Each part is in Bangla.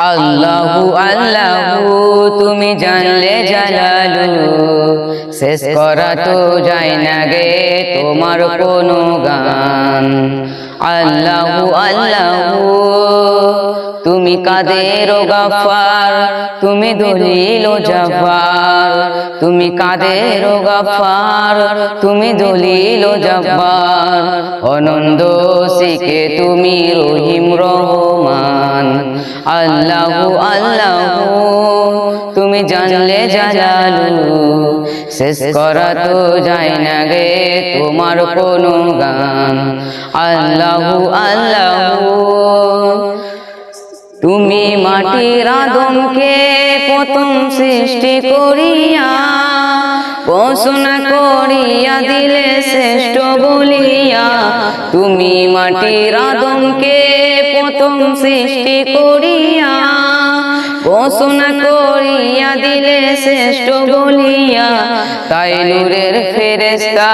আল্লাহু আল্লাহু, তুমি জানলে জালালু। শেষ করা তো যায় না গে তোমার কোনো গান। আল্লাহু আল্লাহু, তুমি কাদের গাফার? তুমি দলিল জাফার। তুমি কাদের গাফার? তুমি দলিল জাফার। অনন্দ শিখে তুমি রহিম রহমান। আল্লাহু আল্লাহু। তুমি জানলে জালালু। শেষ করা তো যায় না গে তোমার কোনো গান। আল্লাহু আল্লাহু। তুমি মাটির আদমকে প্রথম সৃষ্টি করিয়া, ঘোষণা করিয়া দিলে শ্রেষ্ঠ বলিয়া, তুমি মাটির আদমকে প্রথম সৃষ্টি করিয়া ঘোষণা করিয়া দিলে শ্রেষ্ঠ বলিয়া, তাই নূরের ফেরেস্তা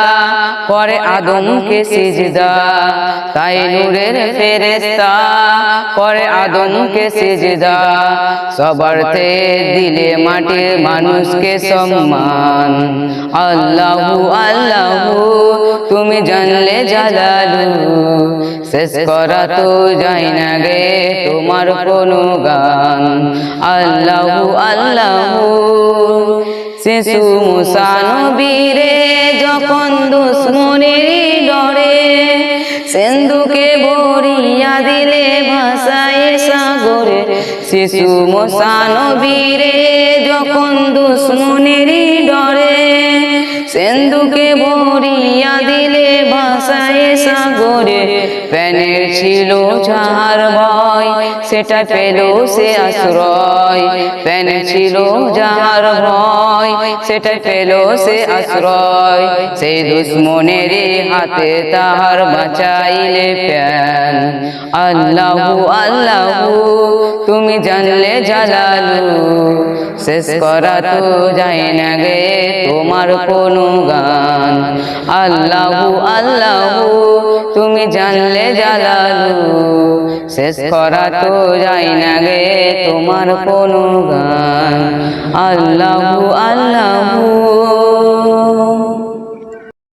পরে আদমকে সিজদা। তাই নূরের ফেরেস্তা পরে আদমকে সিজদা। সবারতে দিলে মাটির মানুষকে সম্মান। আল্লাহু আল্লাহু, তুমি জানলে জালালু। শেষ করা তো যায় না গে তোমার কোনো গান। আল্লাহু আল্লাহু। শিশু মুসানবীরে যখন দুশ্মনের ডরে, সিন্ধুকে ভরিয়া দিলে ভাষায় সাগরে। শিশু মোসানবীরে যখন দুশ্মনের ডরে, সিন্ধুকে ভরিয়া দিলে ভাষায় সাগরে। প্যানের ছিল ভয় সেটা পেল সে আশ্রয়। প্যান ছিল যাহার ভয় সেটা পেল সে আশ্রয়। সেই দুশ্মনের হাতে তাহার বাঁচাইলে প্যান আল্লাহু আল্লাহু, তুমি জানলে জালালু, শেষ করা তো যায় না গে তোমার কোনো গান। আল্লাহু আল্লাহু, তুমি জানলে জালালু, শেষ করা তো যায় না গে তোমার কোনো গান। আল্লাহু আল্লাহু 了我。